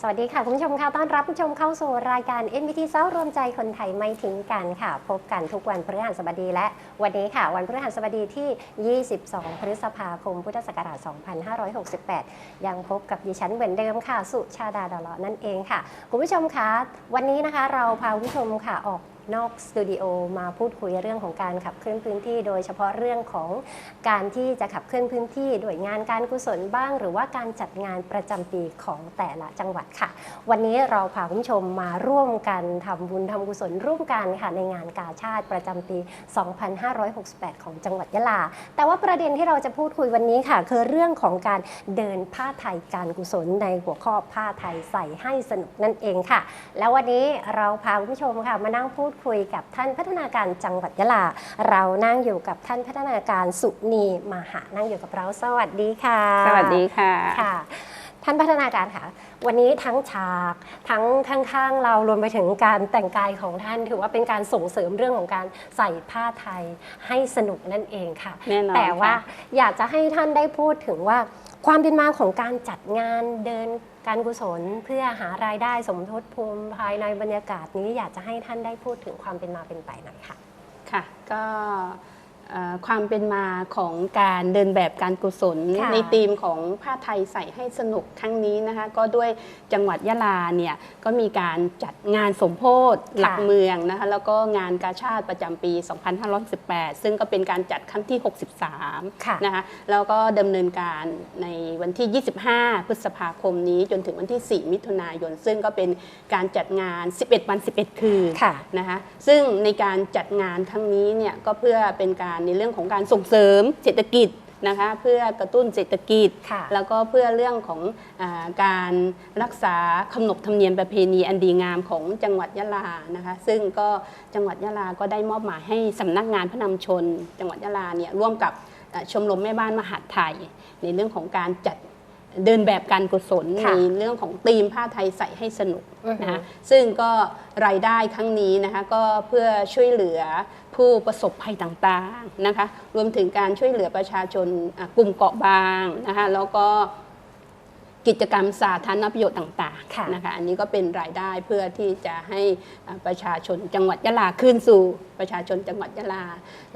สวัสดีค่ะ คุณผู้ชมค่ะต้อนรับผู้ชมเข้าสู่รายการ NBT เซ้ารวมใจคนไทยไม่ทิ้งกันค่ะ พบกันทุกวันพฤหัสบดีและวันนี้ค่ะ วันพฤหัสบดีที่ 22 พฤษภาคม พุทธศักราช 2568 ยังพบกับดิฉันเหมือนเดิมค่ะ สุชาดาดอลเลาะนั่นเองค่ะ คุณผู้ชมคะวันนี้นะคะเราพาคุณผู้ชมค่ะออก นอกสตูดิโอมาพูดคุยเรื่องของการขับเคลื่อนพื้นที่ โดยเฉพาะเรื่องของการที่จะขับเคลื่อนพื้นที่โดยงานการกุศลบ้าง หรือว่าการจัดงานประจำปีของแต่ละจังหวัดค่ะ วันนี้เราพาคุณผู้ชมมาร่วมกันทำบุญทำกุศลร่วมกันค่ะในงานกาชาติประจำปี 2568 ของจังหวัดยะลา แต่ว่าประเด็นที่เราจะพูดคุยวันนี้ค่ะ คือเรื่องของการเดินผ้าไทยการกุศลในหัวข้อผ้าไทยใส่ให้สนุกนั่นเองค่ะ แล้ววันนี้เราพาคุณผู้ชมค่ะมานั่งพูดคุยกับท่านพัฒนาการจังหวัดยะลา เรานั่งอยู่กับท่านพัฒนาการสุนีมาหานั่งอยู่กับเราสวัสดีค่ะ สวัสดีค่ะค่ะ ท่านพัฒนาการค่ะ วันนี้ทั้งฉากทั้งข้างๆเรารวมไปถึงการแต่งกายของท่าน ถือว่าเป็นการส่งเสริมเรื่องของการใส่ผ้าไทยให้สนุกนั่นเองค่ะแน่นอนแต่ว่าค่ะอยากจะให้ท่านได้พูดถึงว่าความเป็นมาของการจัดงานเดินการกุศล เพื่อหารายได้สมทบภูมิภายในบรรยากาศนี้อยากจะให้ท่านได้พูดถึงความเป็นมาเป็นไปหน่อยค่ะ ค่ะ ก็ ความเป็นมาของการเดินแบบการกุศลค่ะในธีมของผ้าไทยใส่ให้สนุกครั้งนี้นะคะก็ด้วยจังหวัดยะลาเนี่ยก็มีการจัดงานสมโพธิหลักเมืองนะคะแล้วก็งานกาชาติประจำปี 2518 ซึ่งก็เป็นการจัดครั้งที่ 63ค่ะนะคะแล้วก็ดำเนินการในวันที่ 25 พฤษภาคมนี้จนถึงวันที่ 4 มิถุนายน ซึ่งก็เป็นการจัดงาน 11 วัน 11 คืนค่ะนะคะซึ่งในการจัดงานครั้งนี้เนี่ยก็เพื่อเป็นการในเรื่องของการส่งเสริมเศรษฐกิจนะคะเพื่อกระตุ้นเศรษฐกิจ ค่ะ แล้วก็เพื่อเรื่องของอาการรักษาขนบธรรมเนียมประเพณีอันดีงามของจังหวัดยะลานะคะ ซึ่งก็จังหวัดยะลาก็ได้มอบหมายให้สำนักงานพระนำชน จังหวัดยะลาเนี่ยร่วมกับอ่าชมรมแม่บ้านมหาดไทย ในเรื่องของการจัดเดินแบบการกุศลค่ะในเรื่องของธีมผ้าไทยใส่ให้สนุกอือฮึ นะคะ ซึ่งก็รายได้ครั้งนี้นะคะก็เพื่อช่วยเหลือ ผู้ประสบภัยต่างๆนะคะรวมถึงการช่วยเหลือประชาชนกลุ่มเกาะบางนะคะแล้วก็กิจกรรมสาธารณประโยชน์ต่างค่ะๆนะคะอันนี้ก็เป็นรายได้เพื่อที่จะให้ประชาชนจังหวัดยะลาขึ้นสู่ประชาชนจังหวัดยะลา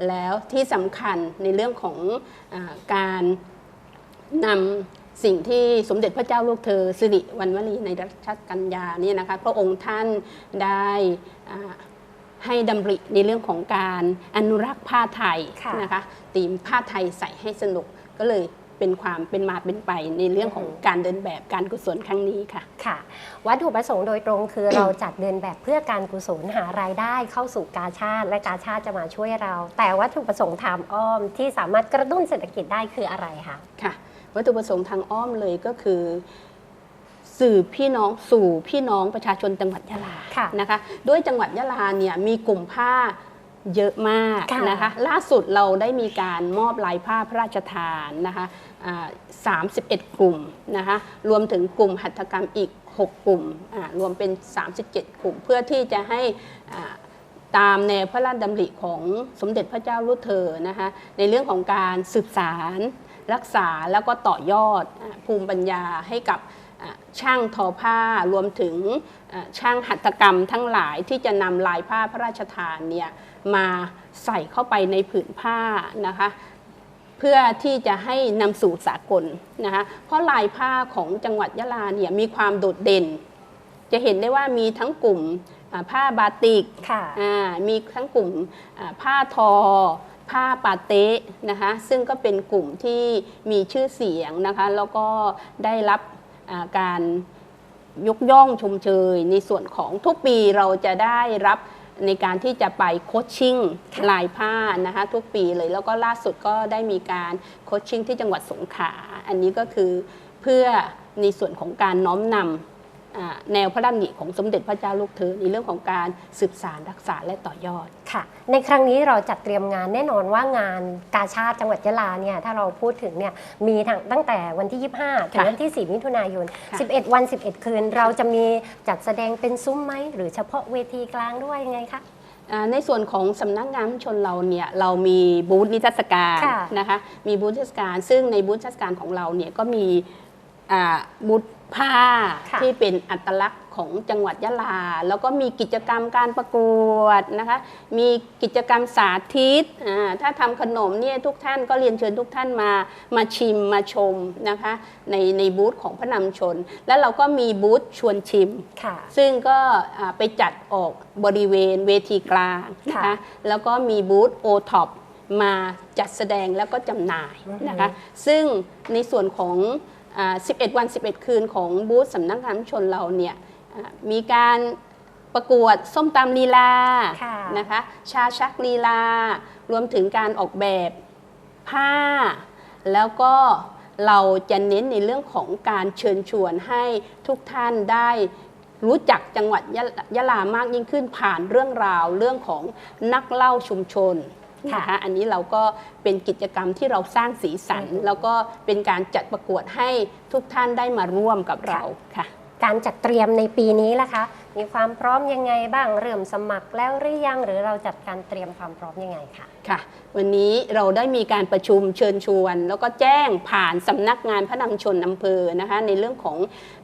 แล้วที่สำคัญในเรื่องของอการนำสิ่งที่สมเด็จพระเจ้าลูกเธอสิริวัณวลีในรัชกาลยานี่นะคะพระองค์ท่านได้อ่า ให้ดำริในเรื่องของการอนุรักษ์ผ้าไทยค่ะนะคะตีมผ้าไทยใส่ให้สนุกก็เลยเป็นความเป็นมาเป็นไปในเรื่องของการเดินแบบการกุศลครั้งนี้ค่ะ ค่ะ วัตถุประสงค์โดยตรงคือเราจัดเดินแบบเพื่อการกุศลหารายได้เข้าสู่กาชาติ และกาชาติจะมาช่วยเรา แต่วัตถุประสงค์ทางอ้อมที่สามารถกระตุ้นเศรษฐกิจได้คืออะไรคะ ค่ะ วัตถุประสงค์ทางอ้อมเลยก็คือ สื่อพี่น้องสู่พี่น้องประชาชนจังหวัดยะลาค่ะนะคะด้วยจังหวัดยะลาเนี่ยมีกลุ่มผ้าเยอะมากค่ะนะคะ ล่าสุดเราได้มีการมอบลายผ้าพระราชทานนะคะอ่า31 กลุ่มนะคะรวมถึงกลุ่มหัตถกรรมอีก 6 กลุ่มอ่ารวมเป็น 37 กลุ่ม เพื่อที่จะให้อ่าตามแนวพระราชดำริของสมเด็จพระเจ้าลูกเธอนะคะในเรื่องของการสืบสารรักษาแล้วก็ต่อยอดอ่าภูมิปัญญาให้กับอ่า ช่างทอผ้ารวมถึงอ่าช่างหัตถกรรมทั้งหลายที่จะนำลายผ้าพระราชทานเนี่ยมาใส่เข้าไปในผืนผ้านะคะเพื่อที่จะให้นำสู่สากลนะคะเพราะลายผ้าของจังหวัดยะลาเนี่ยมีความโดดเด่น จะเห็นได้ว่ามีทั้งกลุ่มอ่าผ้าบาติกค่ะอ่ามีทั้งกลุ่มอ่าผ้าทอผ้าปาเต๊ะนะคะซึ่งก็เป็นกลุ่มที่มีชื่อเสียงนะคะแล้วก็ได้รับอ่า การยกย่องชมเชย ในส่วนของทุกปีเราจะได้รับในการที่จะไปโคชชิ่งค่ะลายผ้านะคะทุกปีเลยแล้วก็ล่าสุดก็ได้มีการโคชชิ่งที่จังหวัดสงขลาอันนี้ก็คือเพื่อในส่วนของการน้อมนำอ่า แนวพระดำริของสมเด็จพระเจ้าลูกเธอในเรื่องของการสืบสารรักษาและต่อยอดค่ะ ในครั้งนี้เราจัดเตรียมงานแน่นอนว่างานกาชาติจังหวัดยะลาเนี่ยถ้าเราพูดถึงเนี่ยมีทั้งตั้งแต่วันที่ 25 ถึงค่ะวันที่ 4 มิถุนายนค่ะ11 วัน 11 คืน เราจะมีจัดแสดงเป็นซุ้มไหม หรือเฉพาะเวทีกลางด้วยยังไงคะอ่าในส่วนของสำนักงานชนเราเนี่ยเรามีบูธนิทรรศการค่ะนะคะมีบูธนิทรรศการ ซึ่งในบูธนิทรรศการของเราเนี่ยก็มี อ่าบูธผ้าค่ะ ที่เป็นอัตลักษณ์ของจังหวัดยะลา แล้วก็มีกิจกรรมการประกวดนะคะ มีกิจกรรมสาธิตอ่าถ้าทำขนมเนี่ยทุกท่านก็เรียนเชิญทุกท่านมามาชิมมาชมนะคะในในบูธของพระนำชน แล้วเราก็มีบูธชวนชิม ค่ะ ซึ่งก็อ่าไปจัดออกบริเวณเวทีกลางนะค่ะ คะ แล้วก็มีบูธโอท็อปมาจัดแสดงแล้วก็จำหน่ายนะคะ ซึ่งในส่วนของอ่า 11 วัน 11 คืนของบูธสำนักงานชนเราเนี่ยอ่ามีการประกวดส้มตำลีลาค่ะนะคะชาชักลีลา รวมถึงการออกแบบผ้า แล้วก็เราจะเน้นในเรื่องของการเชิญชวนให้ทุกท่านได้รู้จักจังหวัดยะยะลามากยิ่งขึ้นผ่านเรื่องราวเรื่องของนักเล่าชุมชนค่ะ นะคะอันนี้เราก็เป็นกิจกรรมที่เราสร้างสีสัน แล้วก็เป็นการจัดประกวดให้ทุกท่านได้มาร่วมกับเราค่ะ การจัดเตรียมในปีนี้ล่ะคะ มีความพร้อมยังไงบ้างเริ่มสมัครแล้วหรือยัง หรือเราจัดการเตรียมความพร้อมยังไงคะค่ะ วันนี้เราได้มีการประชุมเชิญชวน แล้วก็แจ้งผ่านสำนักงานพระนำชนอำเภอนะคะ ในเรื่องของ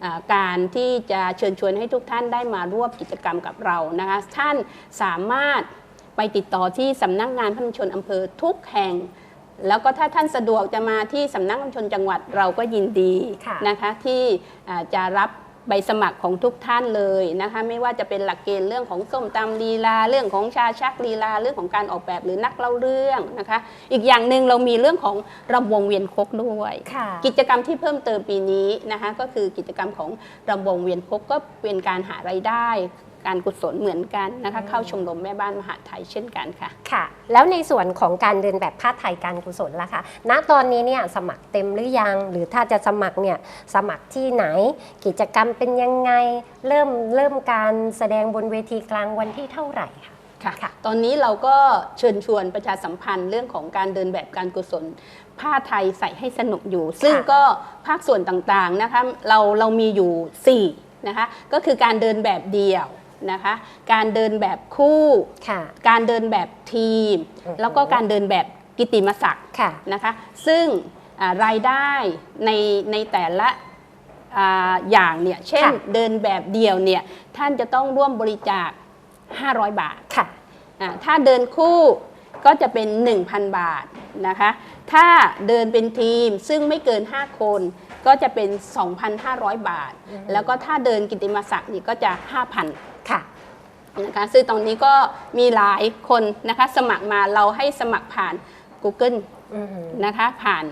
อาการที่จะเชิญชวนให้ทุกท่านได้มาร่วมกิจกรรมกับเรานะคะ ท่านสามารถ ไปติดต่อที่สำนักงานพระนำชนอำเภอทุกแห่ง แล้วก็ถ้าท่านสะดวกจะมาที่สำนักงานชนจังหวัดเราก็ยินดีค่ะนะคะที่อ่าจะรับใบสมัครของทุกท่านเลยนะคะไม่ว่าจะเป็นหลักเกณฑ์เรื่องของส้มตำลีลา เรื่องของชาชักลีลา เรื่องของการออกแบบหรือนักเล่าเรื่องนะคะ อีกอย่างหนึ่งเรามีเรื่องของรำวงเวียนคกด้วยค่ะกิจกรรมที่เพิ่มเติมปีนี้นะคะก็คือกิจกรรมของรำวงเวียนคกก็เป็นการหารายได้การกุศลเหมือนกันนะคะเข้าชมรมแม่บ้านมหาดไทยเช่นกันค่ะ ค่ะ แล้วในส่วนของการเดินแบบผ้าไทยการกุศลล่ะคะ ณ ตอนนี้เนี่ยสมัครเต็มหรือยัง หรือถ้าจะสมัครเนี่ยสมัครที่ไหน กิจกรรมเป็นยังไง เริ่มเริ่มการแสดงบนเวทีกลางวันที่เท่าไหร่คะค่ะค่ะตอนนี้เราก็เชิญชวนประชาสัมพันธ์เรื่องของการเดินแบบการกุศล ผ้าไทยใส่ให้สนุกอยู่ ซึ่งก็ภาคส่วนต่างๆนะคะ เราเรามีอยู่4นะคะ ก็คือการเดินแบบเดี่ยว นะคะ การเดินแบบคู่ ค่ะ การเดินแบบทีม อือฮึ แล้วก็การเดินแบบกิตติมศักดิ์ค่ะ นะคะ ซึ่งอ่ารายได้ในในแต่ละอ่าอย่างเนี่ย เช่นค่ะ เดินแบบเดียวเนี่ย ท่านจะต้องร่วมบริจาค 500 บาท ค่ะ อ่าถ้าเดินคู่ก็จะเป็น 1,000 บาทนะคะ ถ้าเดินเป็นทีมซึ่งไม่เกิน 5 คนก็จะเป็น 2,500 บาทอืมแล้วก็ถ้าเดินกิตติมศักดิ์นี่ก็จะ 5,000 ค่ะนะคะซึ่งตอนนี้ก็มีหลายคนนะคะสมัครมาเราให้สมัครผ่าน Google อือหือนะคะผ่าน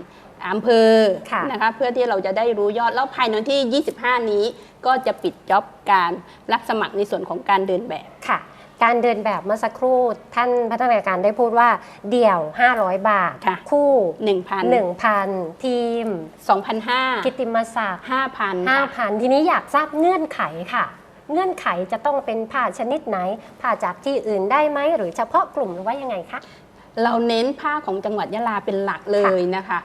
อำเภอค่ะนะคะเพื่อที่เราจะได้รู้ยอดแล้วภายในวันที่ 25 นี้ก็จะปิดจ็อบการรับสมัครในส่วนของการเดินแบบค่ะ การเดินแบบเมื่อสักครู่ท่านพัฒนาการได้พูดว่า เดี่ยว 500 บาทค่ะคู่ 1,000 1,000 ทีม 2,500กิตติมศักดิ์5,000ค่ะ5,000 ทีนี้อยากทราบเงื่อนไขค่ะ เงื่อนไขจะต้องเป็นผ้าชนิดไหน ผ้าจากที่อื่นได้ไหมหรือเฉพาะกลุ่มหรือว่ายังไงคะ เราเน้นผ้าของจังหวัดยะลาเป็นหลักเลยนะคะ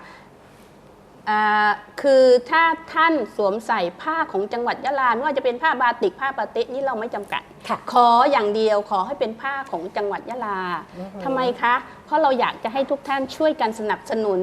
อ่าคือถ้าท่านสวมใส่ผ้าของจังหวัดยะลาไม่ว่าจะเป็นผ้าบาติกผ้าปาเตะนี่เราไม่จำกัดค่ะขออย่างเดียวขอให้เป็นผ้าของจังหวัดยะลาอือฮึทำไมคะ เพราะเราอยากจะให้ทุกท่านช่วยกันสนับสนุน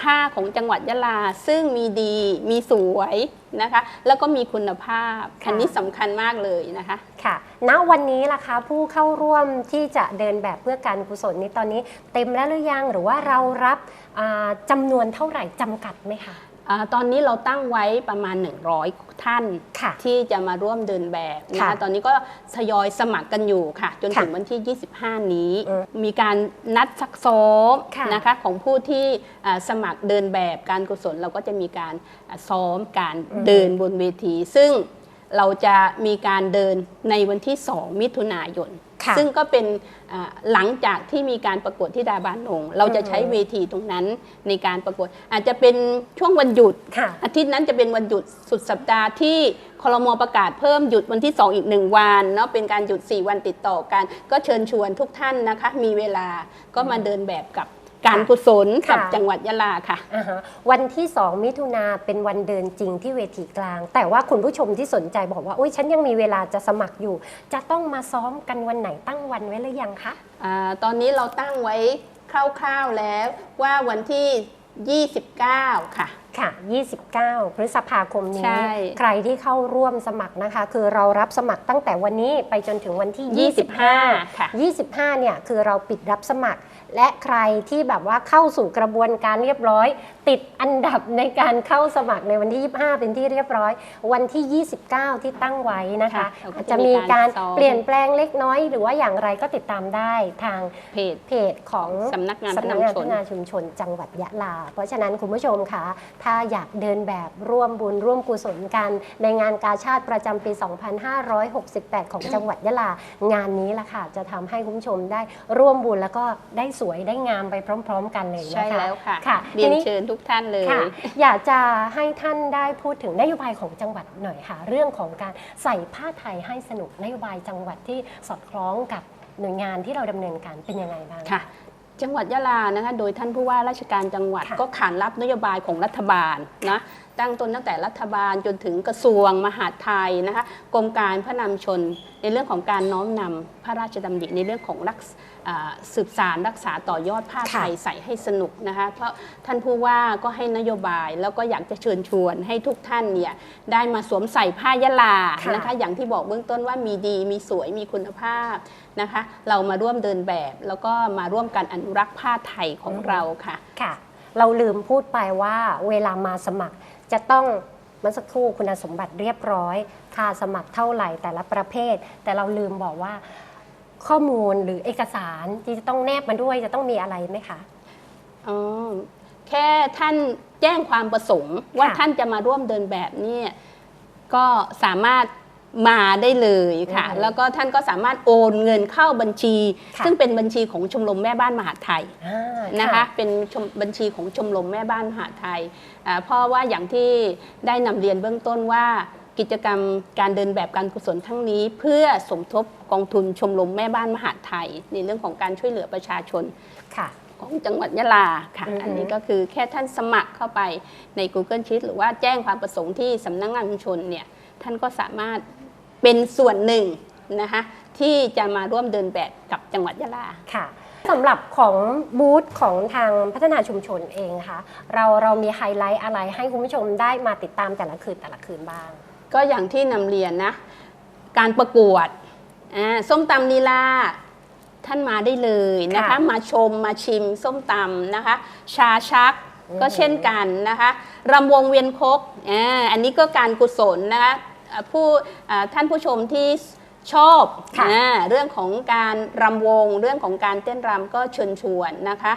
ผ้าของจังหวัดยะลา ซึ่งมีดีมีสวยนะคะ แล้วก็มีคุณภาพค่ะอันนี้สำคัญมากเลยนะคะ ค่ะ ณ วันนี้ล่ะคะผู้เข้าร่วมที่จะเดินแบบเพื่อการกุศลนี้ตอนนี้ เต็มแล้วหรือยังหรือว่าเรารับอ่าจำนวนเท่าไหร่จำกัดไหมคะ อาตอนนี้เราตั้งไว้ประมาณ 100 ท่านค่ะที่จะมาร่วมเดินแบบนะค่ะคะตอนนี้ก็ทยอยสมัครกันอยู่ค่ะ จนค่ะถึงวันที่ 25 นี้อืมมีการนัดซักซ้อมค่ะนะคะของผู้ที่อ่าสมัครเดินแบบการกุศลเราก็จะมีการอ่าซ้อมการเดินบนเวที ซึ่งเราจะมีการเดินในวันที่ 2 มิถุนายนค่ะ ซึ่งก็เป็นอ่าหลังจากที่มีการประกวดที่ดาบานองเราจะใช้อือฮึเวทีตรงนั้นในการประกวด อาจจะเป็นช่วงวันหยุดค่ะอาทิตย์นั้นจะเป็นวันหยุดสุดสัปดาห์ที่คลมประกาศเพิ่มหยุดวันที่ 2 อีก 1 วันเนาะเป็นการหยุด 4 วันติดต่อกัน ก็เชิญชวนทุกท่านนะคะ มีเวลาก็มาเดินแบบกับ การกุศลค่ะกับจังหวัดยะลาค่ะ อ่าฮะวันที่ 2 มิถุนาเป็นวันเดินจริงที่เวทีกลาง แต่ว่าคุณผู้ชมที่สนใจบอกว่าอุ้ยฉันยังมีเวลาจะสมัครอยู่ จะต้องมาซ้อมกันวันไหนตั้งวันไว้หรือยังคะ อาตอนนี้เราตั้งไว้คร่าวๆแล้วว่าวันที่ 29 ค่ะ ค่ะ 29 พฤษภาคมใช่นี้ใครที่เข้าร่วมสมัครนะคะ คือเรารับสมัครตั้งแต่วันนี้ไปจนถึงวันที่ 25ค่ะ 25 เนี่ย คือเราปิดรับสมัคร และใครที่แบบว่าเข้าสู่กระบวนการเรียบร้อย ติดอันดับในการเข้าสมัครในวันที่ 25 เป็นที่เรียบร้อย วันที่ 29 ที่ตั้งไว้นะคะค่ะเราก็อาจจะจะมีมีกาการรซ้อม เปลี่ยนแปลงเล็กน้อย หรือว่าอย่างไรก็ติดตามได้ทาง เพจ เพจของสำนักงานสำนักงานพัพัฒฒนานาชุมชนจังหวัดยะลา เพราะฉะนั้นคุณผู้ชมคะถ้าอยากเดินแบบร่วมบุญร่วมกุศลกันในงานกาชาติประจำปี 2568 ของจังหวัดยะลา งานนี้ล่ะค่ะ จะทำให้คุณผู้ชมได้ร่วมบุญแล้วก็ได้สวยได้งามไปพร้อม ๆ กันเลยนะคะใช่แล้วค่ะค่ะเรียนทีนี้เชิญทุกท่านเลยค่ะอยากจะให้ท่านได้พูดถึงนโยบายของจังหวัดหน่อยค่ะ เรื่องของการใส่ผ้าไทยให้สนุกนโยบายจังหวัดที่สอดคล้องกับหน่วยงานที่เราดำเนินการเป็นยังไงบ้างค่ะจังหวัดยะลานะคะ โดยท่านผู้ว่าราชการจังหวัดค่ะก็ขานรับนโยบายของรัฐบาลนะ ตั้งต้นตั้งแต่รัฐบาลจนถึงกระทรวงมหาดไทยนะคะกรมการพระนำชน ในเรื่องของการน้อมนำพระราชดำริในเรื่องของรักษอ่าสืบสารรักษาต่อยอดผ้าไทยค่ะใส่ให้สนุกนะคะเพราะท่านผู้ว่าก็ให้นโยบายแล้วก็อยากจะเชิญชวนให้ทุกท่านเนี่ยได้มาสวมใส่ผ้ายะลาค่ะนะคะอย่างที่บอกเบื้องต้นว่ามีดีมีสวยมีคุณภาพนะคะเรามาร่วมเดินแบบแล้วก็มาร่วมกันอนุรักษ์ผ้าไทยของเราค่ะค่ะ เราลืมพูดไปว่าเวลามาสมัคร จะต้องเมื่อสักครู่คุณสมบัติเรียบร้อยค่าสมัครเท่าไหร่แต่ละประเภท แต่เราลืมบอกว่าข้อมูลหรือเอกสารที่จะต้องแนบมาด้วยจะต้องมีอะไรไหมคะอ๋อแค่ท่านแจ้งความประสงค์ว่าท่านจะมาร่วมเดินแบบนี่ก็สามารถ มาได้เลยค่ะอือฮึแล้วก็ท่านก็สามารถโอนเงินเข้าบัญชีค่ะซึ่งเป็นบัญชีของชมรมแม่บ้านมหาดไทยอ่านะคะ เป็นชมบัญชีของชมรมแม่บ้านมหาดไทยอ่าเพราะว่าอย่างที่ได้นำเรียนเบื้องต้นว่ากิจกรรมการเดินแบบการกุศลทั้งนี้ เพื่อสมทบกองทุนชมรมแม่บ้านมหาดไทย ในเรื่องของการช่วยเหลือประชาชนค่ะของจังหวัดยะลาค่ะอือฮึอันนี้ก็คือแค่ท่านสมัครเข้าไปใน Google Sheet หรือว่าแจ้งความประสงค์ที่สำนักงานชุมชนเนี่ยท่านก็สามารถ เป็นส่วนหนึ่งนะคะที่จะมาร่วมเดินแบบกับจังหวัดยะลา ค่ะสำหรับของบูธของทางพัฒนาชุมชนเองนะคะเราเรามีไฮไลท์อะไรให้คุณผู้ชมได้มาติดตามแต่ละคืนแต่ละคืนบ้าง ก็อย่างที่นำเรียนนะ การประกวดอ่าส้มตำลีลา ท่านมาได้เลยนะคะ ค่ะมาชมมาชิมส้มตำนะคะ ชาชักอืม ก็เช่นกันนะคะรำวงเวียนคกอ่าอันนี้ก็การกุศลนะคะอ่า ผู้อ่าท่านผู้ชมที่ชอบค่ะอ่าเรื่องของการรำวง เรื่องของการเต้นรำก็เชิญชวนนะคะ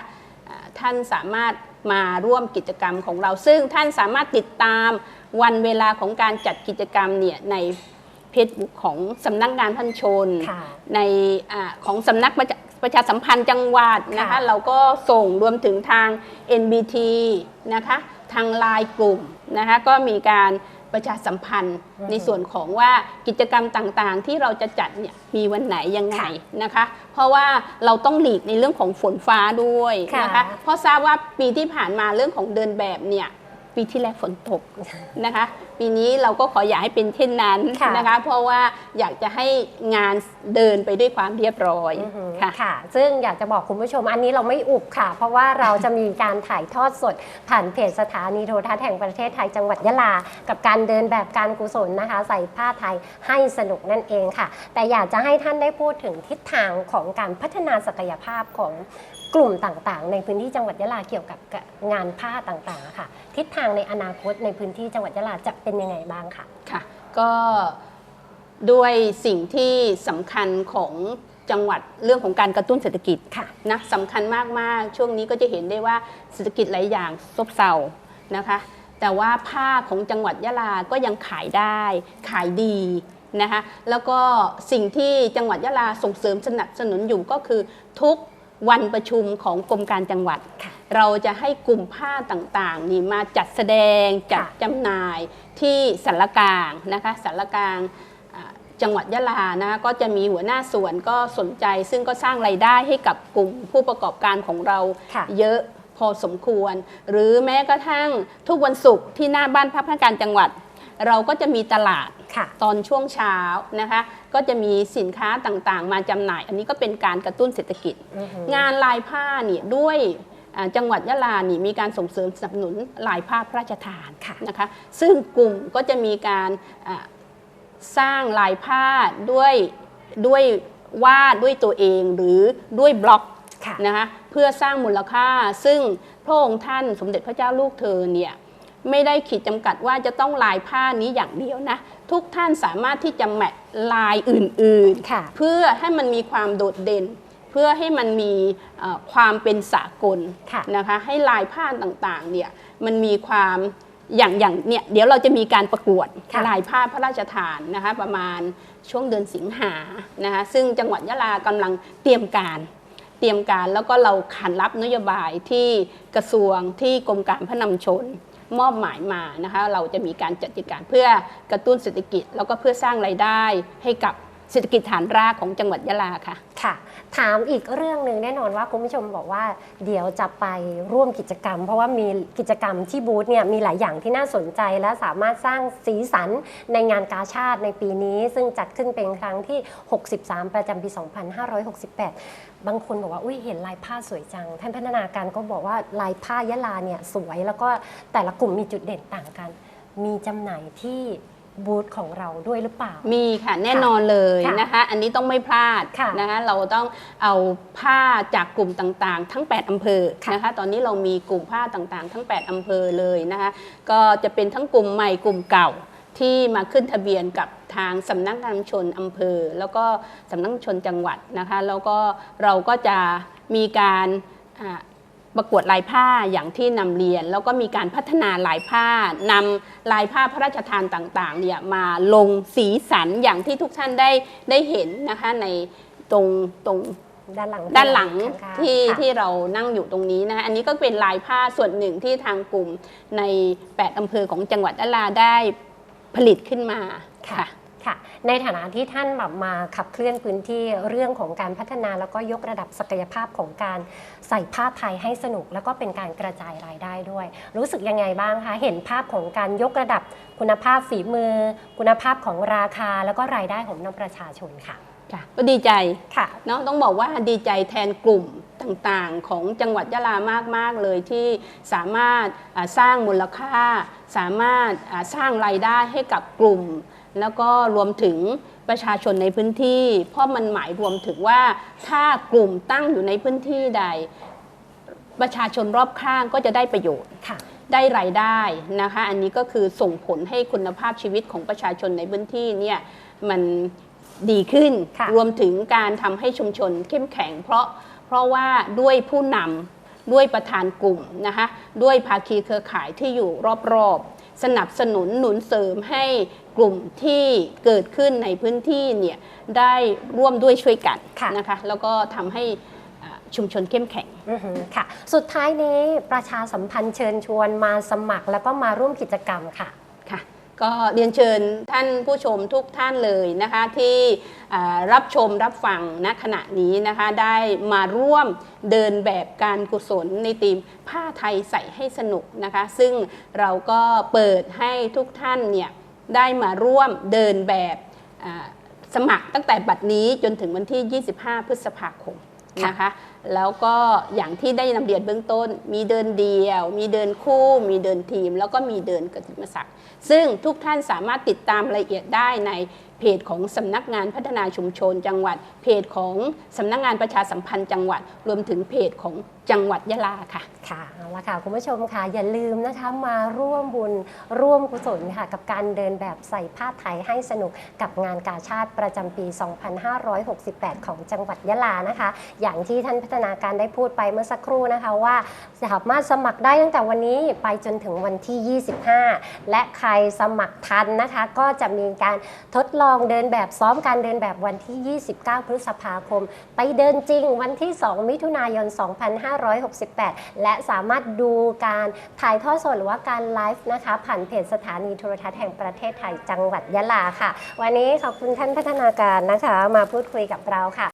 อ่าท่านสามารถมาร่วมกิจกรรมของเรา ซึ่งท่านสามารถติดตามวันเวลาของการจัดกิจกรรมเนี่ยในเพจบุ๊กของสำนักงานพันชนค่ะในอาของสำนักประชาประชาสัมพันธ์จังหวัดนะคะค่ะเราก็ส่งรวมถึงทาง NBT นะคะทางไลน์กลุ่มนะคะก็มีการ ประชาสัมพันธ์อือฮึในส่วนของว่ากิจกรรมต่างๆ ที่เราจะจัดเนี่ยมีวันไหนยังไงค่ะนะคะ เพราะว่าเราต้องหลีกในเรื่องของฝนฟ้าด้วยนะคะค่ะเพราะทราบว่าปีที่ผ่านมาเรื่องของเดินแบบเนี่ย ปีที่แล้วฝนตกนะคะ ปีนี้เราก็ขออย่าให้เป็นเช่นนั้นค่ะนะคะ เพราะว่าอยากจะให้งานเดินไปด้วยความเรียบร้อยอือหือค่ะค่ะ ซึ่งอยากจะบอกคุณผู้ชมอันนี้เราไม่อุบค่ะ เพราะว่าเราจะมีการถ่ายทอดสดผ่านเพจสถานีโทรทัศน์แห่งประเทศไทยจังหวัดยะลา กับการเดินแบบการกุศลนะคะ ใส่ผ้าไทยให้สนุกนั่นเองค่ะ แต่อยากจะให้ท่านได้พูดถึงทิศทางของการพัฒนาศักยภาพของ กลุ่มต่างๆ ในพื้นที่จังหวัดยะลาเกี่ยวกับงานผ้าต่างๆค่ะ ทิศทางในอนาคตในพื้นที่จังหวัดยะลาจะเป็นยังไงบ้างค่ะค่ะ ก็ด้วยสิ่งที่สำคัญของจังหวัดเรื่องของการกระตุ้นเศรษฐกิจค่ะนะสำคัญมากๆ ช่วงนี้ก็จะเห็นได้ว่าเศรษฐกิจหลายอย่างซบเซานะคะ แต่ว่าผ้าของจังหวัดยะลาก็ยังขายได้ขายดีนะคะแล้วก็สิ่งที่จังหวัดยะลาส่งเสริมสนับสนุนอยู่ก็คือทุก วันประชุมของกรมการจังหวัดค่ะเราจะให้กลุ่มผ้าต่างๆ นี่มาจัดแสดงจัดค่ะจำหน่ายที่สารกลางนะคะสารกลางอ่าจังหวัดยะลานะคะก็จะมีหัวหน้าส่วนก็สนใจ ซึ่งก็สร้างไรายได้ให้กับกลุ่มผู้ประกอบการของเราค่ะเยอะพอสมควร หรือแม้กระทั่งทุกวันศุกร์ที่หน้าบ้านพักการจังหวัด เราก็จะมีตลาดค่ะตอนช่วงเช้านะคะ ก็จะมีสินค้าต่างๆ มาจำหน่าย อันนี้ก็เป็นการกระตุ้นเศรษฐกิจอือหืองานลายผ้าเนี่ยด้วยอ่าจังหวัดยะลานี่มีการส่งเสริมสนับสนุนลายผ้าพระราชทานค่ะนะคะ ซึ่งกลุ่มก็จะมีการอ่าสร้างลายผ้าด้วยด้วยวาดด้วยตัวเองหรือด้วยบล็อกค่ะนะคะเพื่อสร้างมูลค่าซึ่งพระองค์ท่านสมเด็จพระเจ้าลูกเธอเนี่ย ไม่ได้ขีดจำกัดว่าจะต้องลายผ้านี้อย่างเดียวนะ ทุกท่านสามารถที่จะแมทลายอื่นค่ะๆเพื่อให้มันมีความโดดเด่น เพื่อให้มันมีเอ่อความเป็นสากลค่ะนะคะให้ลายผ้าต่างๆเนี่ยมันมีความอย่างอย่างเนี่ยเดี๋ยวเราจะมีการประกวดค่ะลายผ้าพระราชทานนะคะประมาณช่วงเดือนสิงหานะคะซึ่งจังหวัดยะลากำลังเตรียมการเตรียมการแล้วก็เราขานรับนโยบายที่กระทรวงที่กรมการพระนำชน มอบหมายมานะคะเราจะมีการจัดกิจการเพื่อกระตุ้นเศรษฐกิจ แล้วก็เพื่อสร้างรายได้ให้กับ เศรษฐกิจฐานรากของจังหวัดยะลาค่ะ ค่ะ ถามอีกเรื่องหนึ่งแน่นอนว่าคุณผู้ชมบอกว่า เดี๋ยวจะไปร่วมกิจกรรม เพราะว่ามีกิจกรรมที่บูธเนี่ยมีหลายอย่างที่น่าสนใจและสามารถสร้างสีสันในงานกาชาติในปีนี้ ซึ่งจัดขึ้นเป็นครั้งที่ 63 ประจำปี 2568 บางคนบอกว่าอุ้ยเห็นลายผ้าสวยจัง ท่านพัฒนาการก็บอกว่าลายผ้ายะลาเนี่ยสวยแล้วก็แต่ละกลุ่มมีจุดเด่นต่างกัน มีจำหน่ายที่ บูธของเราด้วยหรือเปล่า มีค่ะแน่นอนเลยค่ะนะคะ อันนี้ต้องไม่พลาดค่ะนะคะเราต้องเอาผ้าจากกลุ่มต่างๆ ทั้ง 8 อำเภอค่ะนะคะ ตอนนี้เรามีกลุ่มผ้าต่างๆ ทั้ง 8 อำเภอเลยนะคะ ก็จะเป็นทั้งกลุ่มใหม่กลุ่มเก่าที่มาขึ้นทะเบียนกับทางสำนักงานชนอำเภอ แล้วก็สำนักงานชนจังหวัดนะคะ แล้วก็เราก็จะมีการอ่า ประกวดลายผ้าอย่างที่นำเรียน แล้วก็มีการพัฒนาลายผ้านำลายผ้าพระราชทานต่างๆเนี่ยมาลงสีสันอย่างที่ทุกท่านได้ได้เห็นนะคะในตรงตรงด้านหลังด้านหลังข้างๆที่ค่ะที่เรานั่งอยู่ตรงนี้นะคะอันนี้ก็เป็นลายผ้าส่วนหนึ่งที่ทางกลุ่มใน 8 อำเภอของจังหวัดยะลาได้ผลิตขึ้นมาค่ะ ค่ะค่ะ ในฐานะที่ท่านแบบมาขับเคลื่อนพื้นที่เรื่องของการพัฒนาแล้วก็ยกระดับศักยภาพของการใส่ผ้าไทยให้สนุก แล้วก็เป็นการกระจายรายได้ด้วย รู้สึกยังไงบ้างคะเห็นภาพของการยกระดับคุณภาพฝีมือ คุณภาพของราคาแล้วก็รายได้ของน้องประชาชนค่ะค่ะก็ดีใจค่ะเนาะต้องบอกว่าดีใจแทนกลุ่มต่างๆ ของจังหวัดยะลามากๆเลยที่สามารถอ่าสร้างมูลค่า สามารถอ่าสร้างรายได้ให้กับกลุ่ม แล้วก็รวมถึงประชาชนในพื้นที่ เพราะมันหมายรวมถึงว่าถ้ากลุ่มตั้งอยู่ในพื้นที่ใด ประชาชนรอบข้างก็จะได้ประโยชน์ค่ะได้รายได้นะคะ อันนี้ก็คือส่งผลให้คุณภาพชีวิตของประชาชนในพื้นที่เนี่ยมันดีขึ้นค่ะรวมถึงการทำให้ชุมชนเข้มแข็ง เพราะเพราะว่าด้วยผู้นำด้วยประธานกลุ่มนะคะด้วยภาคีเครือข่ายที่อยู่รอบๆ สนับสนุนหนุนเสริมให้กลุ่มที่เกิดขึ้นในพื้นที่เนี่ยได้ร่วมด้วยช่วยกันค่ะนะคะแล้วก็ทำให้อ่าชุมชนเข้มแข็งอือหือค่ะ สุดท้ายนี้ประชาสัมพันธ์เชิญชวนมาสมัครแล้วก็มาร่วมกิจกรรมค่ะค่ะ ก็เรียนเชิญท่านผู้ชมทุกท่านเลยนะคะที่รับชมรับฟังณขณะนี้นะคะได้มาร่วมเดินแบบการกุศลในทีมผ้าไทยใส่ให้สนุกนะคะซึ่งเราก็เปิดให้ทุกท่านเนี่ยได้มาร่วมเดินแบบสมัครตั้งแต่บัดนี้จนถึงวันที่ 25 พฤษภาคมนะคะ แล้วก็อย่างที่ได้นำเรียนเบื้องต้น มีเดินเดียว มีเดินคู่ มีเดินทีม แล้วก็มีเดินกติมศักดิ์ซึ่งทุกท่านสามารถติดตามรายละเอียดได้ในเพจของสำนักงานพัฒนาชุมชนจังหวัด เพจของสำนักงานประชาสัมพันธ์จังหวัด รวมถึงเพจของจังหวัดยะลาค่ะ ค่ะเอาละค่ะคุณผู้ชมค่ะอย่าลืมนะคะมาร่วมบุญร่วมกุศลค่ะกับการเดินแบบใส่ผ้าไทยให้สนุกกับงานกาชาติประจำปี 2568 ของจังหวัดยะลานะคะ อย่างที่ท่านพัฒนาการได้พูดไปเมื่อสักครู่นะคะว่าสามารถสมัครได้ตั้งแต่วันนี้ไปจนถึงวันที่ 25 และใครสมัครทันนะคะ ก็จะมีการทดลองเดินแบบซ้อมการเดินแบบวันที่ 29 พฤษภาคม ไปเดินจริงวันที่ 2 มิถุนายน 2 5 2568 และสามารถดูการถ่ายทอดสดหรือว่าการไลฟ์นะคะผ่านเพจสถานีโทรทัศน์แห่งประเทศไทยจังหวัดยะลาค่ะ วันนี้ขอบคุณท่านพัฒนาการนะคะ มาพูดคุยกับเราค่ะ